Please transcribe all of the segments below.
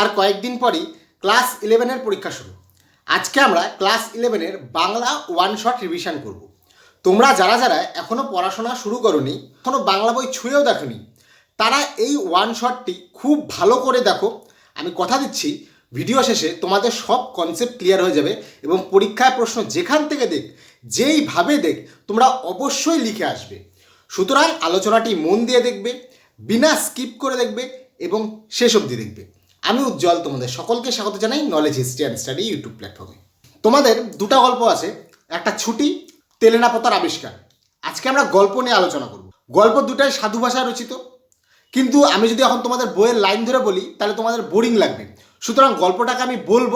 আর কয়েকদিন পরই ক্লাস ইলেভেনের পরীক্ষা শুরু। আজকে আমরা ক্লাস ইলেভেনের বাংলা ওয়ান শট রিভিশন করব। তোমরা যারা যারা এখনও পড়াশোনা শুরু করনি এখনও বাংলা বই ছুঁয়েও দেখনি, তারা এই ওয়ান শটটি খুব ভালো করে দেখো। আমি কথা দিচ্ছি, ভিডিও শেষে তোমাদের সব কনসেপ্ট ক্লিয়ার হয়ে যাবে এবং পরীক্ষায় প্রশ্ন যেখান থেকে দেখ, যেইভাবে দেখ, তোমরা অবশ্যই লিখে আসবে। সুতরাং আলোচনাটি মন দিয়ে দেখবে, বিনা স্কিপ করে দেখবে এবং শেষ অবধি দেখবে। আমি উজ্জ্বল তোমাদের সকলকে স্বাগত জানাই knowledge history and study YouTube প্ল্যাটফর্মে তোমাদের দুটো গল্প আছে, একটা ছুটি তেলেনা পাতার আবিষ্কার। আজকে আমরা গল্প নিয়ে আলোচনা করব। গল্প দুটাই সাধু ভাষায় রচিত। কিন্তু আমি যদি এখন তোমাদের বইয়ের লাইন ধরে বলি, তাহলে তোমাদের বোরিং লাগবে। সুতরাং গল্পটাকে আমি বলব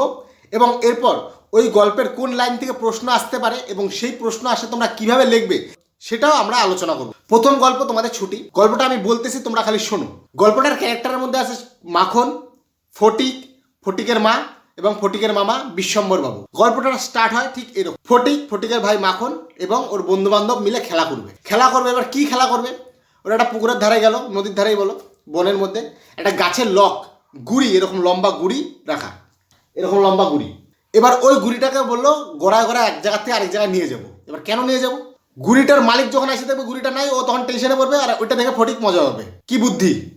এবং এরপর ওই গল্পের কোন লাইন থেকে প্রশ্ন আসতে পারে এবং সেই প্রশ্ন আসে তোমরা কীভাবে লিখবে, সেটাও আমরা আলোচনা করব। প্রথম গল্প তোমাদের ছুটি। গল্পটা আমি বলতেছি, তোমরা খালি শোনো। গল্পটার ক্যারেক্টারের মধ্যে আছে মাখন। ফটিক, ফটিকের মা এবং ফটিকের মামা বিশ্বম্বর বাবু। গল্পটা স্টার্ট হয় ঠিক এরকম। ফটিক, ফটিকের ভাই মাখন এবং ওর বন্ধু বান্ধব মিলে খেলা করবে। খেলা করবে, এবার কি খেলা করবে? ওরা একটা পুকুরের ধারে গেল, নদীর ধারেই বলো, বনের মধ্যে। একটা গাছের লক, গুড়ি, এরকম লম্বা গুড়ি রাখা। এরকম লম্বা গুড়ি। এবার ওই গুড়িটাকে বলল, গোড়ায় গোড়ায় এক জায়গা থেকে আরেক জায়গায় নিয়ে যাব। এবার কেন নিয়ে যাব? গুড়িটার মালিক যখন এসে দেখবে গুড়িটা নাই, ও তখন টেনশনে পড়বে আর ওইটা দেখে ফটিক মজা হবে কি বুদ্ধি?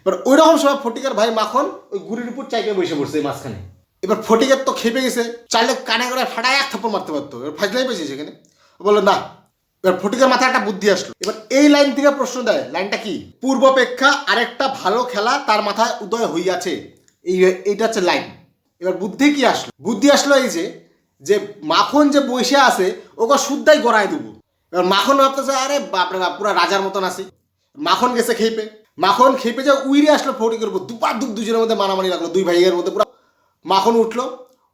এবার ওই রকম সময় ফটিকের ভাই মাখন ওই গুড়ির উপর চাইকে বসে পড়ছে এই মাঝখানে। এবার ফটিকের তো খেপে গেছে, চাইলে কানে করে ফাটায় এক থাপ্পড় মারতে পারতো, এবার ফাজলাই পেয়েছে সেখানে বলল, না। এবার ফটিকের মাথায় একটা বুদ্ধি আসলো। এবার এই লাইন থেকে প্রশ্ন দেয়, লাইনটা কি? পূর্বাপেক্ষা আরেকটা ভালো খেলা তার মাথায় উদয় হইয়াছে। এই এইটা হচ্ছে লাইন। এবার বুদ্ধি কি আসলো? বুদ্ধি আসলো এই যে যে মাখন যে বসে আছে, ওকে শুদ্ধাই গড়ায় দেবো। এবার মাখন ভাবতেছে, আরে বাপরে বাপ, পুরো রাজার মতন আসি মাখন গেছে খেপে। মাখন খেপে যা উইরে আসলো ফটিকের উপর দুপার দুপ দুজনের মধ্যে মারামারি লাগল, দুই ভাইয়ের মধ্যে পুরো। মাখন উঠল,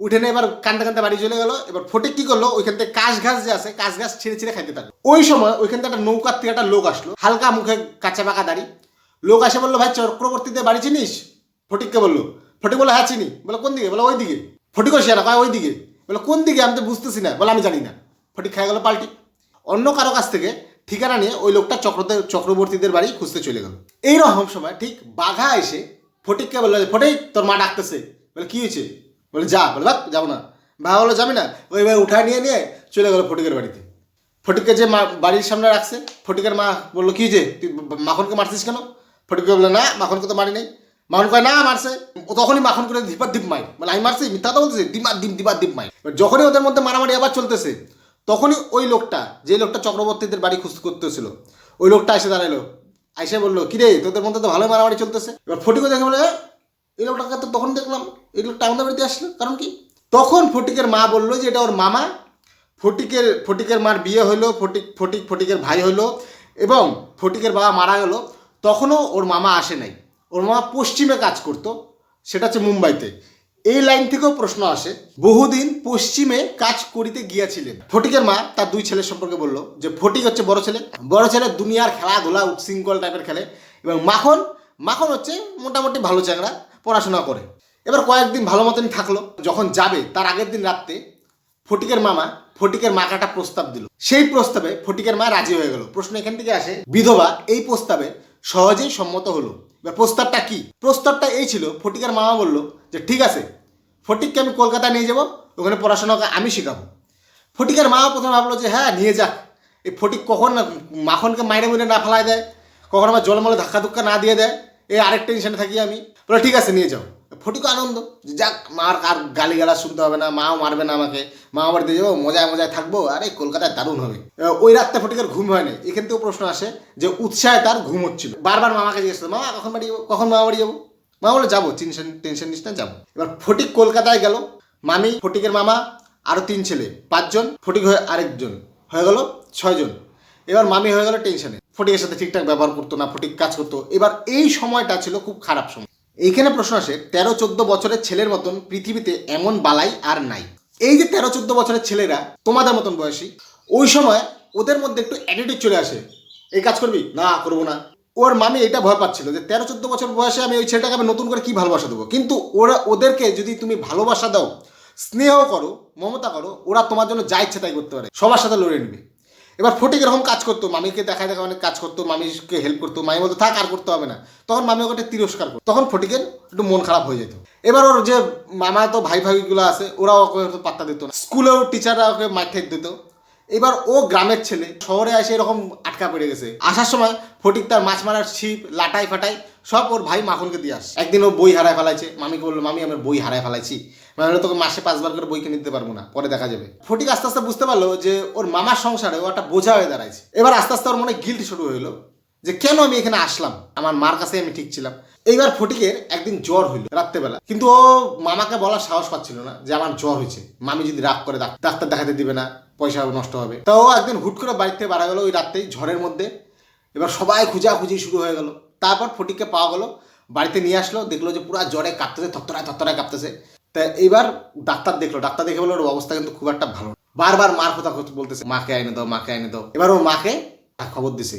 উঠে নিয়ে এবার কান্দতে কান্দতে বাড়ি চলে গেল। এবার ফটিক কি করল, ওইখান থেকে কাশ ঘাস যে আছে কাশ ঘাস ছিঁড়ে ছিঁড়ে খাইতে থাকল। ওই সময় ওইখান থেকে একটা নৌকার থেকে একটা লোক আসলো, হালকা মুখে কাঁচা পাকা দাড়ি। লোক আসে বলল, ভাই চক্রবর্তীতে বাড়ি চিনিস? ফটিককে বলল। ফটিক বলে হ্যাঁ চিনি। বলে কোন দিকে? বলে ওই দিকে। ফটিকও সে না কয় ওই দিকে? বলে কোন দিকে? আমি তো বুঝতেছি না। বলে আমি জানি না। ফটিক খেয়ে গেল পাল্টি। অন্য কারও কাছ থেকে ঠিকানা নিয়ে ওই লোকটা চক্রদের চক্রবর্তীদের বাড়ি খুঁজতে চলে গেল। এইরকম সময় ঠিক বাঘা এসে ফটিককে বলল, ফটিক, তোর মা ডাকতেছে। বলে, কি হয়েছে? বলে, যা। বলে বাক যাব না। ভাই বলো যাবি না? ওই ভাই উঠায় নিয়ে নিয়ে চলে গেল ফটিকের বাড়িতে। ফটিককে যে মা, বাড়ির সামনে রাখছে, ফটিকের মা বলল, কি যে তুই মাখনকে মারছিস কেন? ফটিককে বলল, না, মাখনকে তো মারি নাই। মাখন কয়, না, মারছে। ও তখনই মাখন করে দিপার দ্বীপ মাই বলে, আমি মারছি, মিথ্যা তো বলতেছি দিমার দ্বীপ দিবার দ্বীপ মাই যখনই ওদের মধ্যে মারামারি আবার চলতেছে তখনই ওই লোকটা, যে লোকটা চক্রবর্তীদের বাড়ি খুঁজ করতেছিল, ওই লোকটা এসে দাঁড়াল। আইসে বলল, কিরে, তোদের মধ্যে তো ভালো মারামারি চলতেছে। এবার ফটিকও দেখে বলে এই লোকটাকে তো তখন দেখলাম, এই লোকটা আমাদের বাড়িতে আসলো, কারণ কি? তখন ফটিকের মা বলল যে, এটা ওর মামা। ফটিকের ফটিকের মার বিয়ে হলো, ফটিক ফটিক, ফটিকের ভাই হলো, এবং ফটিকের বাবা মারা গেল। তখনও ওর মামা আসে নাই। ওর মামা পশ্চিমে কাজ করতো, সেটা হচ্ছে মুম্বাইতে। এই লাইন থেকেও প্রশ্ন আসে, বহুদিন পশ্চিমে কাজ করিতে গিয়াছিলেন। ফটিকের মা তার দুই ছেলের সম্পর্কে বলল যে, ফটিক হচ্ছে বড় ছেলে বড় ছেলে দুনিয়ার খেলাধুলা, উৎশৃঙ্খল টাইপের খেলে। এবং মাখন মাখন হচ্ছে মোটামুটি ভালো চ্যাংড়া, পড়াশোনা করে। এবার কয়েকদিন ভালো মতনই থাকল। যখন যাবে, তার আগের দিন রাত্রে ফটিকের মামা ফটিকের মাকে একটা প্রস্তাব দিল। সেই প্রস্তাবে ফটিকের মা রাজি হয়ে গেল। প্রশ্ন এখান থেকে আসে, বিধবা এই প্রস্তাবে সহজেই সম্মত হলো। এবার প্রস্তাবটা কি? প্রস্তাবটা এই ছিল, ফটিকের মামা বলল যে, ঠিক আছে ফটিককে আমি কলকাতায় নিয়ে যাব, ওখানে পড়াশোনা আমি শেখাবো। ফটিকের মা প্রথমে ভাবলো যে হ্যাঁ নিয়ে যাক এই ফটিক কখন মাখনকে মাইনে মুড়ে না ফেলায় দেয়, কখন আমার জলমলে ধাক্কা ধুক্কা না দিয়ে দেয়, এই আরেক টেনশনে থাকি আমি। বলে, ঠিক আছে, নিয়ে যাও। ফটিকও আনন্দ, যে যাক, মার আর গালি গালা শুনতে হবে না, মাও মারবে না আমাকে মা আবার দিয়ে যাব, মজায় মজায় থাকব, আরে কলকাতায় দারুণ হবে। ওই রাত্রে ফটিকের ঘুম হয় না এখান থেকেও প্রশ্ন আসে যে, উৎসাহে তার ঘুম হচ্ছিল। বারবার মামাকে জিজ্ঞেস মামা, কখন বাড়ি যাব? কখন মামা বাড়ি যাব? মা বলে, যাব টেনশন টেনশন নিস না, যাব। এবার ফটিক কলকাতায় গেল, মামি, ফটিকের মামা আরও তিন ছেলে, পাঁচজন, ফটিক হয়ে আরেকজন, হয়ে গেল ছয়জন। এবার মামি হয়ে গেল টেনশনে ফটিকের সাথে ঠিকঠাক ব্যবহার করতো না, ফটিক কাজ করতো। এবার এই সময়টা ছিল খুব খারাপ সময়। এইখানে প্রশ্ন আসে, তেরো, চোদ্দ বছরের ছেলের মতন পৃথিবীতে এমন বালাই আর নাই? এই যে তেরো, চোদ্দ বছরের ছেলেরা, তোমাদের মতন বয়সী, ওই সময় ওদের মধ্যে একটু অ্যাটিটিউড চলে আসে। এই কাজ করবি? না, করব না। ওর মামি এটা ভয় পাচ্ছিল যে তেরো, চোদ্দ বছর বয়সে আমি ওই ছেলেটাকে আমি নতুন করে কি ভালোবাসা দেবো? কিন্তু ওরা, ওদেরকে যদি তুমি ভালোবাসা দাও, স্নেহ করো, মমতা করো, ওরা তোমার জন্য যা ইচ্ছে তাই করতে পারে। সবার সাথে লড়ে নেবে। এবার ফটিক এরকম কাজ করতো, মামিকে দেখায় দেখা অনেক কাজ করতো, মামিকে হেল্প করতো, মামি বলতো, থাক, আর করতে হবে না। তখন মামি ওকে তিরস্কার করতো। তখন ফটিকের একটু মন খারাপ হয়ে যেত। এবার ওর যে মামা তো ভাই ভাইগুলো আছে, ওরাও ওকে পাত্তা দিত না। স্কুলেও টিচাররা ওকে মাঠে দিত। এবার ও গ্রামের ছেলে, শহরে এসে এরকম আটকা পড়ে গেছে। আসার সময় ফটিক তার মাছ মারার ছিপ, লাটাই ফাটাই, সব ওর ভাই মাখনকে দিয়ে আসে। একদিন ও বই হারায় ফেলাইছে। মামিকে বলল, মামি, আমার বই হারায় ফেলাইছি। মানে তোকে মাসে পাঁচবার করে বই কিনে দিতে পারব না, পরে দেখা যাবে। ফটিক আস্তে আস্তে বুঝতে পারল যে ওর মামার সংসারে ও একটা বোঝা হয়ে দাঁড়াইছে। এবার আস্তে আস্তে ওর মনে গিল্ট শুরু হইল যে, কেন আমি এখানে আসলাম? আমার মার কাছে আমি ঠিক ছিলাম। এইবার ফটিকের একদিন জ্বর হইল রাত্রেবেলা। কিন্তু ও মামাকে বলার সাহস পাচ্ছিল না যে আমার জ্বর হয়েছে। মামি যদি রাগ করে ডাক্তার দেখাতে দিবে না, পয়সা নষ্ট হবে। তো ও একদিন হুট করে বাড়িতে বাড়া গেল, ওই রাত্রেই ঝড়ের মধ্যে। এবার সবাই খুঁজাখুঁজি শুরু হয়ে গেল। তারপর ফটিককে পাওয়া গেলো, বাড়িতে নিয়ে আসলো, দেখল যে পুরো জ্বরে কাঁপতেছে, থরথরায় থরথরায় কাঁপতেছে। তা এইবার ডাক্তার দেখল, ডাক্তার দেখে বলল, ওর অবস্থা কিন্তু খুব একটা ভালো বারবার মার কথা বলতেছে, মাকে আইনে দাও, মাকে আইনে দাও। এবার ও মাকে খবর দিছে।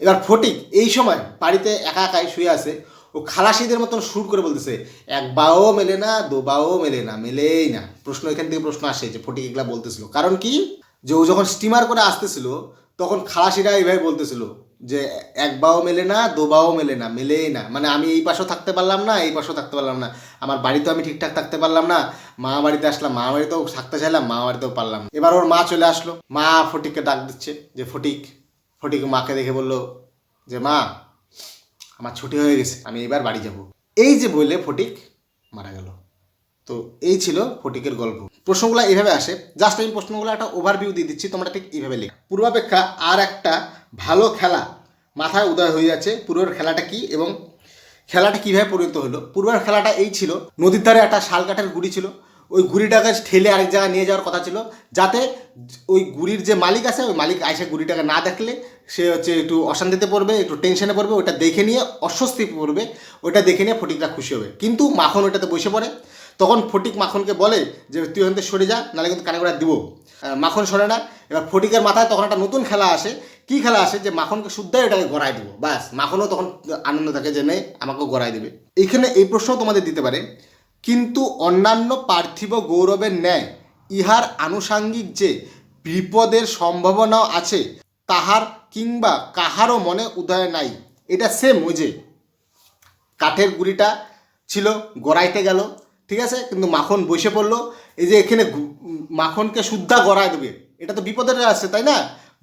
এবার ফটিক এই সময় বাড়িতে একা একাই শুয়ে আছে। ও খালাসিদের মতন সুর করে বলতেছে, এক বাও মেলে না, দো বাও মেলে না, মেলেই না। প্রশ্ন এখান থেকে প্রশ্ন আসে যে ফটিক এগুলা বলতেছিল। কারণ কি? যে ও যখন স্টিমার করে আসতেছিল, তখন খালাসিরা এইভাবে বলতেছিল যে, এক বাও মেলে না, দো বাও মেলে না, মেলেই না। মানে আমি এই পাশেও থাকতে পারলাম না, এই পাশেও থাকতে পারলাম না। আমার বাড়িতেও আমি ঠিকঠাক থাকতে পারলাম না, মা বাড়িতে আসলাম, মা বাড়িতেও থাকতে চাইলাম, মা বাড়িতেও পারলাম। এবার ওর মা চলে আসলো। মা ফটিককে ডাক দিচ্ছে যে, ফটিক ফটিক মাকে দেখে বলল যে, মা আমার ছুটি হয়ে গেছে, আমি এবার বাড়ি যাব। এই যে বললে ফটিক, মারা গেল। তো এই ছিল ফটিকের গল্প। প্রশ্নগুলো এইভাবে আসে। জাস্ট আমি প্রশ্নগুলো একটা ওভারভিউ দিয়ে দিচ্ছি, তোমরা ঠিক এইভাবে লিখ। পূর্বাপেক্ষা আর একটা ভালো খেলা মাথায় উদয় হয়ে যাচ্ছে পূর্বের খেলাটা কি এবং খেলাটা কীভাবে পরিণত হলো? পূর্বের খেলাটা এই ছিল, নদীর ধারে একটা শাল কাঠের গুড়ি ছিল ওই গুড়িটাকে ঠেলে আরেক জায়গায় নিয়ে যাওয়ার কথা ছিল। যাতে ওই গুড়ির যে মালিক আছে, ওই মালিক আইসে গুড়িটাকে না দেখলে সে হচ্ছে একটু অশান্তিতে পড়বে, একটু টেনশনে পড়বে ওটা দেখে নিয়ে অস্বস্তি পড়বে ওটা দেখে নিয়ে ফটিকটা খুশি হবে। কিন্তু মাখন ওটাতে বসে পড়ে। তখন ফটিক মাখনকে বলে যে, তুই ওখান থেকে সরে যা, নাহলে কিন্তু কানে করে দিব। মাখন সরে না। এবার ফটিকের মাথায় তখন একটা নতুন খেলা আসে। কি খেলা আসে? যে মাখনকে শুদ্ধাই ওটাকে গড়াই দিব। ব্যাস, মাখনও তখন আনন্দ থাকে যে নেই আমাকেও গড়াই দেবে। এইখানে এই প্রশ্ন তোমাদের দিতে পারে। কিন্তু অন্যান্য পার্থিব গৌরবের ন্যায় ইহার আনুষাঙ্গিক যে বিপদের সম্ভাবনাও আছে, তাহার কিংবা কাহারও মনে উদয় নাই, এটা ওই যে। কাঠের গুড়িটা ছিল, গড়াইতে গেল, ঠিক আছে? কিন্তু মাখন বসে পড়ল, এই যে এখানে মাখনকে শুদ্ধা গড়ায় দেবে, এটা তো বিপদের আসছে তাই না?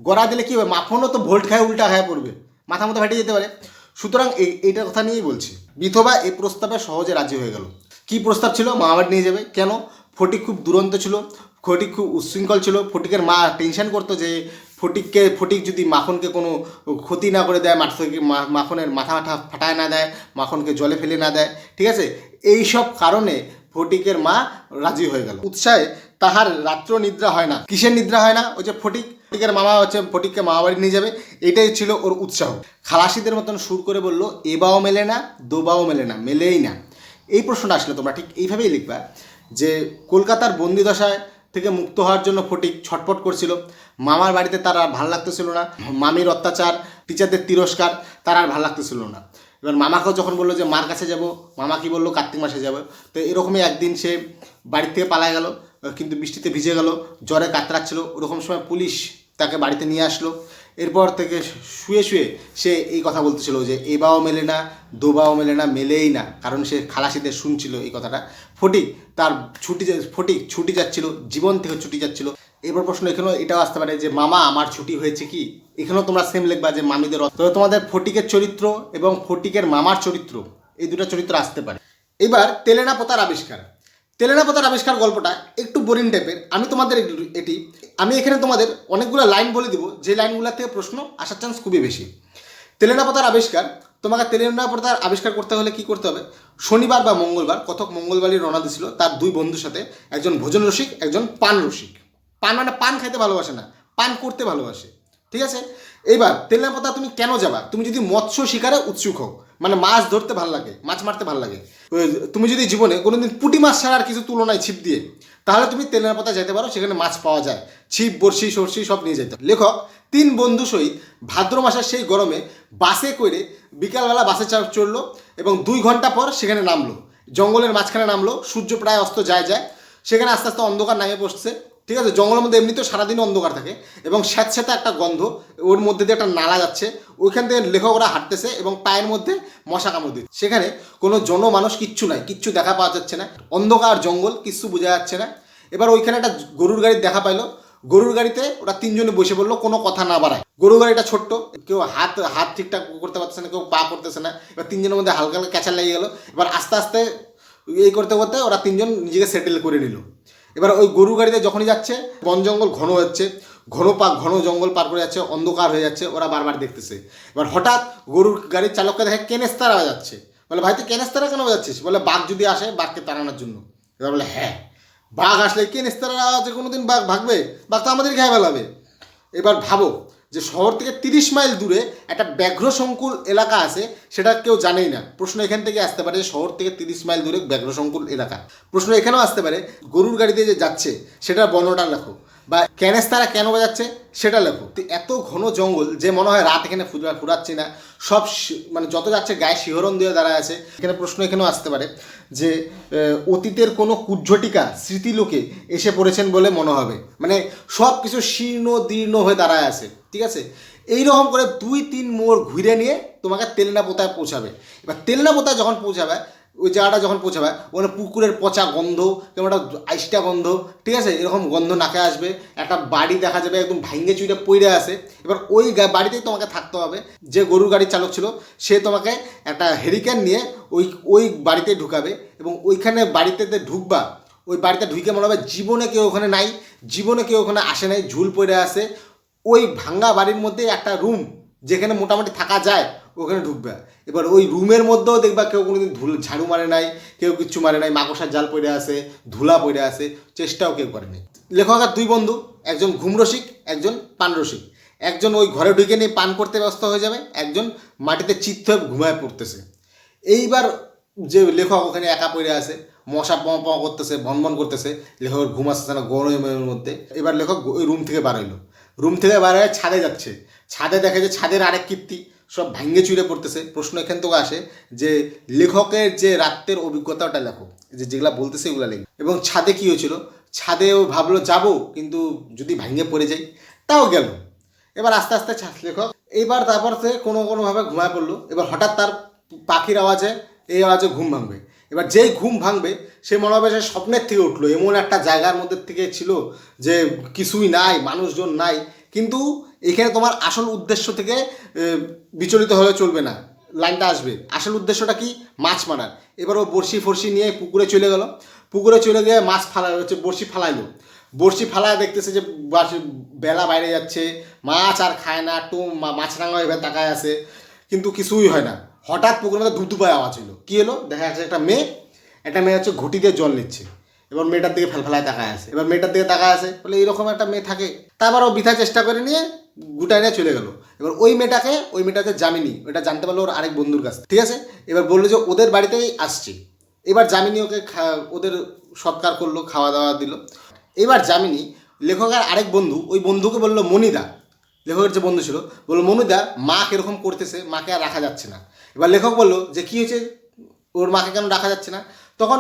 গড়া দিলে কি হবে? মাখনও তো ভোল্ট খায়, উল্টা খায় পড়বে, মাথা মতো ফেটে যেতে পারে। সুতরাং এই এইটার কথা নিয়েই বলছি, বিধবা এই প্রস্তাবে সহজে রাজি হয়ে গেল। কি প্রস্তাব ছিল? মা আবার নিয়ে যাবে। কেন? ফটিক খুব দুরন্ত ছিল। ফটিক খুব উচ্ছৃঙ্খল ছিল। ফটিকের মা টেনশন করতো যে ফটিককে, ফটিক যদি মাখনকে কোনো ক্ষতি না করে দেয় মাঠ থেকে মাখনের মাথা মাথা ফাটায় না দেয়, মাখনকে জলে ফেলে না দেয়, ঠিক আছে? এই সব কারণে ফটিকের মা রাজি হয়ে গেল। উৎসাহে তাহার রাত্র নিদ্রা হয় না। কিসের নিদ্রা হয় না? ওই যে ফটিক, ফটিকের মামা হচ্ছে, ফটিককে মামা বাড়ি নিয়ে যাবে। এটাই ছিল ওর উৎসাহ। খালাসিদের মতন সুর করে বলল এবাও মেলে না দোবাও মেলে না, মেলেই না। এই প্রশ্নটা আসলে তোমরা ঠিক এইভাবেই লিখবা যে কলকাতার বন্দিদশায় থেকে মুক্ত হওয়ার জন্য ফটিক ছটপট করছিল। মামার বাড়িতে তার আর ভালো লাগতেছিল না। মামির অত্যাচার, টিচারদের তিরস্কার, তার আর ভালো লাগতেছিল না। এবার মামাকেও যখন বলল যে মার কাছে যাব, মামা কি বলল, কার্তিক মাসে যাবে। তো এরকমই একদিন সে বাড়ি থেকে পালায় গেল, কিন্তু বৃষ্টিতে ভিজে গেল, জ্বরে কাতরাচ্ছিল। ওরকম সময় পুলিশ তাকে বাড়িতে নিয়ে আসলো। এরপর থেকে শুয়ে শুয়ে সে এই কথা বলতেছিল যে এবাও মেলে না দোবাও মেলে না, মেলেই না। কারণ সে খালাসিদের শুনছিল এই কথাটা। ফটিক তার ছুটি ফটিক ছুটি যাচ্ছিল, জীবন থেকে ছুটি যাচ্ছিল। এবার প্রশ্ন এখানেও এটাও আসতে পারে যে, মামা, আমার ছুটি হয়েছে কি? এখানেও তোমরা সেম লিখবা যে, মামিদের। তবে তোমাদের ফটিকের চরিত্র এবং ফটিকের মামার চরিত্র, এই দুটো চরিত্র আসতে পারে। এবার তেলেনা পোতার আবিষ্কার। তেলেনা পোতার আবিষ্কার গল্পটা একটু বোরিং টাইপের আমি তোমাদের এটি, আমি এখানে তোমাদের অনেকগুলো লাইন বলে দিব, যে লাইনগুলো থেকে প্রশ্ন আসার চান্স খুবই বেশি। তেলেনা পাতার আবিষ্কার, তোমাকে তেলেনা পাতার আবিষ্কার করতে হলে কি করতে হবে? শনিবার বা মঙ্গলবার কথক মঙ্গলবারই রওনা দিছিল তার দুই বন্ধুর সাথে, একজন ভোজন রসিক, একজন পান রসিক। পান মানে পান খাইতে ভালোবাসে না, পান করতে ভালোবাসে। ঠিক আছে? এইবার তেলেনা পাতা তুমি কেন যাবা? তুমি যদি মৎস্য শিকারে উৎসুক হও মানে মাছ ধরতে ভালো লাগে, মাছ মারতে ভালো লাগে। তুমি যদি জীবনে কোনোদিন পুঁটি মাছ ছাড়া আর কিছু তুলনায় ছিপ দিয়ে, তাহলে তুমি তেলেনা পাতা যেতে পারো, সেখানে মাছ পাওয়া যায়। ছিপ, বড়শি সর্ষি সব নিয়ে যেতে। লেখক, তিন বন্ধু সহিত ভাদ্র মাসের সেই গরমে বাসে করে বিকালবেলা বাসে চড়লো এবং দুই ঘণ্টা পর সেখানে নামলো। জঙ্গলের মাঝখানে নামলো, সূর্য প্রায় অস্ত যায় যায়, সেখানে আস্তে আস্তে অন্ধকার নামে বসছে। ঠিক আছে? জঙ্গলের মধ্যে এমনিতেও সারাদিন অন্ধকার থাকে এবং স্যাঁতস্যাঁতে একটা গন্ধ, ওর মধ্যে দিয়ে একটা নালা যাচ্ছে। ওইখান থেকে লেখকরা হাঁটতেছে এবং পায়ের মধ্যে মশা কামড় দিচ্ছে। সেখানে কোনো জনমানুষ কিচ্ছু নাই, কিচ্ছু দেখা পাওয়া যাচ্ছে না। অন্ধকার জঙ্গল কিচ্ছু বোঝা যাচ্ছে না। এবার ওইখানে একটা গরুর গাড়ি দেখা পাইলো। গরুর গাড়িতে ওরা তিনজনে বসে পড়ল, কোনো কথা না বাড়ায়। গরুর গাড়িটা ছোট্ট, কেউ হাত হাত ঠিকঠাক করতে পারতেছে না, কেউ পা করতেছে না। এবার তিনজনের মধ্যে হালকা হালকা ক্যাচার লেগে গেলো। এবার আস্তে আস্তে এই করতে করতে ওরা তিনজন নিজেকে সেটেল করে নিল। এবার ওই গরু গাড়িতে যখনই যাচ্ছে, বন জঙ্গল ঘন হচ্ছে, ঘন পা ঘন জঙ্গল পার করে যাচ্ছে, অন্ধকার হয়ে যাচ্ছে, ওরা বারবার দেখতেছে। এবার হঠাৎ গরুর গাড়ির চালককে দেখে কেনেস্তারা যাচ্ছে বলে, ভাই, তুই কেনেস্তারা কেন বাজাচ্ছিস? বলে, বাঘ যদি আসে, বাঘকে তাড়ানোর জন্য। এবার বলে হ্যাঁ বাঘ আসলে কেনেস্তারা আছে, কোনোদিন বাঘ ভাগবে? বাঘ তো আমাদের খেয়ে ফেলাবে। এবার ভাবো যে শহর থেকে তিরিশ মাইল দূরে একটা ব্যাঘ্র সংকুল এলাকা আছে, সেটা কেউ জানেই না। প্রশ্ন এখান থেকে আসতে পারে শহর থেকে তিরিশ মাইল দূরে ব্যাঘ্র সংকুল এলাকা। প্রশ্ন এখানেও আসতে পারে, গরুর গাড়িতে যে যাচ্ছে সেটা বর্ণনা লেখো। বা ক্যানেস্তারা কেন বাজাচ্ছে সেটা লেখো। তো এত ঘন জঙ্গল যে মনে হয় রাত এখানে ফুরা- ফুরাচ্ছি না। সব মানে যত যাচ্ছে গায়ে শিহরণ দিয়ে দাঁড়ায় আছে। এখানে প্রশ্ন এখানেও আসতে পারে যে অতীতের কোনো কুজ্ঝটিকা স্মৃতিলোকে এসে পড়েছেন বলে মনে হবে। মানে সব কিছু শীর্ণ, দীর্ণ হয়ে দাঁড়ায় আছে, ঠিক আছে? এইরকম করে দুই, তিন মোড় ঘুরে নিয়ে তোমাকে তেলনা পোতায় পৌঁছাবে। এবার তেলনা পোতায় যখন পৌঁছাবে ওই জায়গাটা যখন পৌঁছাবে, ওখানে পুকুরের পচা গন্ধ কেমন একটা আইসটা গন্ধ, ঠিক আছে? এরকম গন্ধ নাকে আসবে, একটা বাড়ি দেখা যাবে, একদম ভাঙ্গে চুইটা পইরে আসে এবার ওই বাড়িতেই তোমাকে থাকতে হবে। যে গরুর গাড়ির চালক ছিল, সে তোমাকে একটা হেরিকেন নিয়ে ওই ওই বাড়িতে ঢুকাবে এবং ওইখানে বাড়িতে ঢুকবা, ওই বাড়িতে ঢুকে মনে হবে জীবনে কেউ ওখানে নাই, জীবনে কেউ ওখানে আসে নাই, ঝুল পড়ে আসে ওই ভাঙ্গা বাড়ির মধ্যে একটা রুম যেখানে মোটামুটি থাকা যায়, ওখানে ঢুকবে। এবার ওই রুমের মধ্যেও দেখবা কেউ কোনোদিন ধুল, ঝাড়ু মারে নাই, কেউ কিচ্ছু মারে নাই মাকসার জাল পড়ে আসে ধুলা পড়ে আসে চেষ্টাও কেউ করে করেনি। লেখকের দুই বন্ধু, একজন ঘুমরসিক, একজন পানরসিক। একজন ওই ঘরে ঢুকে নিয়ে পান করতে ব্যস্ত হয়ে যাবে, একজন মাটিতে চিত্ত হয়ে ঘুমায় পড়তেছে। এইবার যে লেখক ওখানে একা পড়ে আছে, মশা প প করতেছে ভন ভন করতেছে, লেখকের ঘুম আসতেছে না গরমের মধ্যে। এবার লেখক ওই রুম থেকে বার হইল। রুম থেকে বার হয়ে ছাদে যাচ্ছে। ছাদে দেখে যে ছাদের আরেক কীর্তি। সব ভাঙ্গে চুরে পড়তেছে। প্রশ্ন এখান থেকে আসে যে লেখকের যে রাত্রের অভিজ্ঞতা ওটা লেখো, যে যেগুলা বলতেছে এগুলা লেখো। এবং ছাদে কী হয়েছিল? ছাদে ও ভাবলো, যাব, কিন্তু যদি ভাঙ্গে পড়ে যাই। তাও গেল। এবার আস্তে আস্তে ছাদ লেখক, এবার তারপর সে কোনো কোনোভাবে ঘুমায় পড়ল। এবার হঠাৎ তার পাখির আওয়াজে, এই আওয়াজে ঘুম ভাঙবে। এবার যেই ঘুম ভাঙবে, সে মনে হবে সে স্বপ্নের থেকে উঠল। এমন একটা জায়গার মধ্যে থেকে ছিল যে কিছুই নাই, মানুষজন নাই। কিন্তু এখানে তোমার আসল উদ্দেশ্য থেকে বিচলিত হলে চলবে না। লাইনটা আসবে। আসল উদ্দেশ্যটা কি? মাছ মারার। এবার ও বড়শি ফড়শি নিয়ে পুকুরে চলে গেল। পুকুরে চলে গিয়ে মাছ ফালা, হচ্ছে বড়শি ফালাইলো। বড়শি ফালায় দেখতেছে যে বেলা বাইরে যাচ্ছে। মাছ আর খায় না একটু মাছরাঙা এবার তাকায় আছে। কিন্তু কিছুই হয় না। হঠাৎ পুকুরের মধ্যে ধুপধুপায় আওয়াজ হলো কী হলো দেখা যাচ্ছে একটা মেয়ে। একটা মেয়ে হচ্ছে ঘুটি দিয়ে জল নিচ্ছে। এবার মেয়েটার দিকে ফেলফেলায় তাকায় আছে। এবার মেয়েটার দিকে তাকায় আছে। বলে, এইরকম একটা মেয়ে থাকে। তারপর ও বৃথা চেষ্টা করে নিয়ে গুটায় নিয়ে চলে গেল। এবার ওই মেয়েটাকে, ওই মেয়েটা হচ্ছে জামিনী ওটা জানতে পারল ওর আরেক বন্ধুর কাছে ঠিক আছে? এবার বলল যে ওদের বাড়িতেই আসছি। এবার জামিনী ওকে ওদের সৎকার করল, খাওয়া দাওয়া দিল। এবার জামিনী লেখকের আরেক বন্ধু, ওই বন্ধুকে বলল মনিদা। লেখকের যে বন্ধু ছিল, বলল, মনুদা, মা কীরকম করতেছে? মাকে আর রাখা যাচ্ছে না। এবার লেখক বলল, যে কী হয়েছে? ওর মাকে কেন রাখা যাচ্ছে না? তখন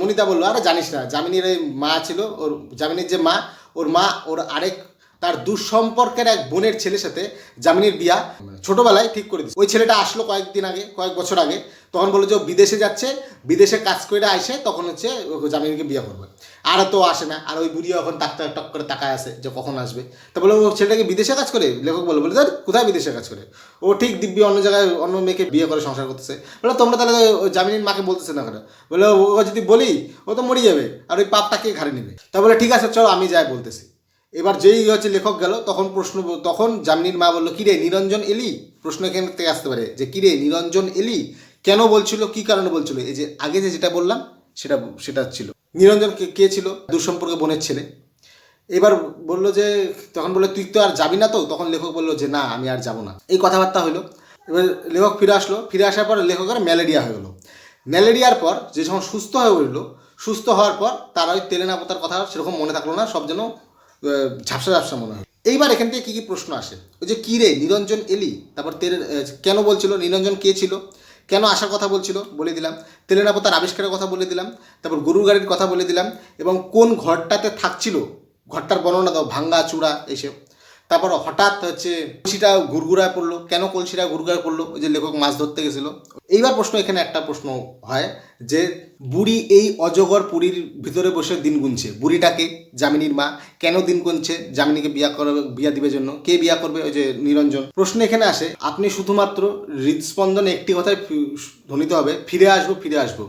মনিতা বলল, আরে জানিস না জামিনীর মা ছিল, ওর জামিনীর যে মা, ওর মা, ওর আরেক তার দুঃসম্পর্কের এক বোনের ছেলের সাথে জামিনীর বিয়া ছোটবেলায় ঠিক করে দিচ্ছে ওই ছেলেটা আসলো কয়েকদিন আগে কয়েক বছর আগে। তখন বলল যে বিদেশে যাচ্ছে বিদেশে কাজ করে আসে তখন হচ্ছে জামিনীকে বিয়ে করবে। আর তো আসে না। আর ওই বুড়িও এখন টাক টাক করে তাকায় আছে যে কখন আসবে। তা বলে ও ছেলেটাকে বিদেশে কাজ করে? লেখক বলে বলে "ধুর, কোথায় বিদেশে কাজ করে? ও ঠিক দিব্যি অন্য জায়গায় অন্য মেয়েকে বিয়ে করে সংসার করতেছে। বলে তোমরা তাহলে জামিনীর মাকে বলতেছে না কেন? বলে ও যদি বলি ও তো মরে যাবে। আর ওই পাপটাকে ঘাড়ে নেবে। তা বলে ঠিক আছে চলো আমি যাই বলতেছি। এবার যেই হচ্ছে লেখক গেল, তখন প্রশ্ন, তখন জামিনীর মা বলল, কিরে, নিরঞ্জন এলি? প্রশ্ন এখান থেকে আসতে পারে যে, কিরে, নিরঞ্জন এলি? কেন বলছিল, কি কারণে বলছিল? এই যে আগে যে যেটা বললাম, সেটা সেটা ছিল। নিরঞ্জন কে ছিল? দুঃসম্পর্কে বোনের ছেলে। এবার বলল যে, তখন বলল, তুই তো আর যাবি না তো? তখন লেখক বলল যে, না, আমি আর যাব না। এই কথাবার্তা হলো। এবার লেখক ফিরে আসলো। ফিরে আসার পর লেখকের ম্যালেরিয়া হয়ে গেলো। ম্যালেরিয়ার পর যে যখন সুস্থ হয়ে উঠল, সুস্থ হওয়ার পর তার ওই তেলেনা পোতার কথা সেরকম মনে থাকল না, সব যেন ঝাপসা ঝাপসা মনে হয়। এইবার এখান থেকে কী কী প্রশ্ন আসে? ওই যে কী রে, নিরঞ্জন এলি? তারপর তেলে কেন বলছিল? নিরঞ্জন কে ছিল? কেন আসার কথা বলছিল? বলে দিলাম। তেলেনা তার আবিষ্কারের কথা বলে দিলাম। তারপর গরুর গাড়ির কথা বলে দিলাম। এবং কোন ঘরটাতে থাকছিল? ঘরটার বর্ণনা দাও, ভাঙ্গা, চূড়া এইসব তারপর হঠাৎ হচ্ছে কলসিটা গুড়গুড়ায় পড়ল। কেন কলসিটা গুড়গুড়ায় পড়ল? ওই যে লেখক মাছ ধরতে গেছিল। এইবার প্রশ্ন, এখানে একটা প্রশ্ন হয় যে, বুড়ি এই অজগর পুরীর ভিতরে বসে দিন গুনছে। বুড়িটাকে জামিনীর মা। কেন দিন গুনছে? জামিনীকে বিয়া করবে, বিয়া দিবে জন্য। কে বিয়া করবে? ওই যে নিরঞ্জন। প্রশ্ন এখানে আসে, আপনি শুধুমাত্র হৃদস্পন্দনে একটি কথায় ধ্বনিত হবে, ফিরে আসব ফিরে আসব।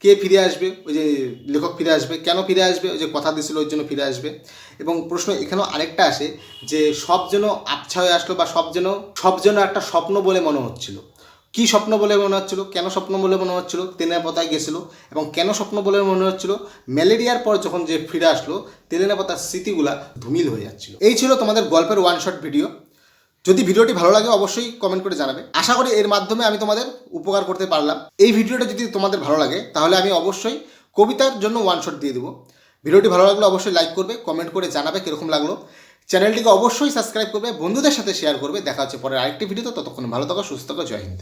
কে ফিরে আসবে? ওই যে লেখক ফিরে আসবে। কেন ফিরে আসবে? ওই যে কথা দিছিল ওই জন্য ফিরে আসবে। এবং প্রশ্ন এখানেও আরেকটা আসে যে, সব যেন আবছা হয়ে আসলো বা সব যেন সব যেন একটা স্বপ্ন বলে মনে হচ্ছিল। কি স্বপ্ন বলে মনে হচ্ছিল? কেন স্বপ্ন বলে মনে হচ্ছিল? তেলেনা পাতায় গেছিল। এবং কেন স্বপ্ন বলে মনে হচ্ছিল? ম্যালেরিয়ার পর যখন যে ফিরে আসলো তেলেনা পাতার স্মৃতিগুলা ধুমিল হয়ে যাচ্ছিল। এই ছিল তোমাদের গল্পের ওয়ান শট ভিডিও যদি ভিডিওটি ভালো লাগে, অবশ্যই কমেন্ট করে জানাবে। আশা করি এর মাধ্যমে আমি তোমাদের উপকার করতে পারলাম। এই ভিডিওটা যদি তোমাদের ভালো লাগে, তাহলে আমি অবশ্যই কবিতার জন্য ওয়ান শট দিয়ে দেবো। ভিডিওটি ভালো লাগলে অবশ্যই লাইক করবে কমেন্ট করে জানাবে কীরকম লাগল। চ্যানেলটিকে অবশ্যই সাবস্ক্রাইব করবে, বন্ধুদের সাথে শেয়ার করবে। দেখা হচ্ছে পরে আরেকটি ভিডিও ততক্ষণ ভালো থাকো, সুস্থ থাকো, জয় হিন্দ।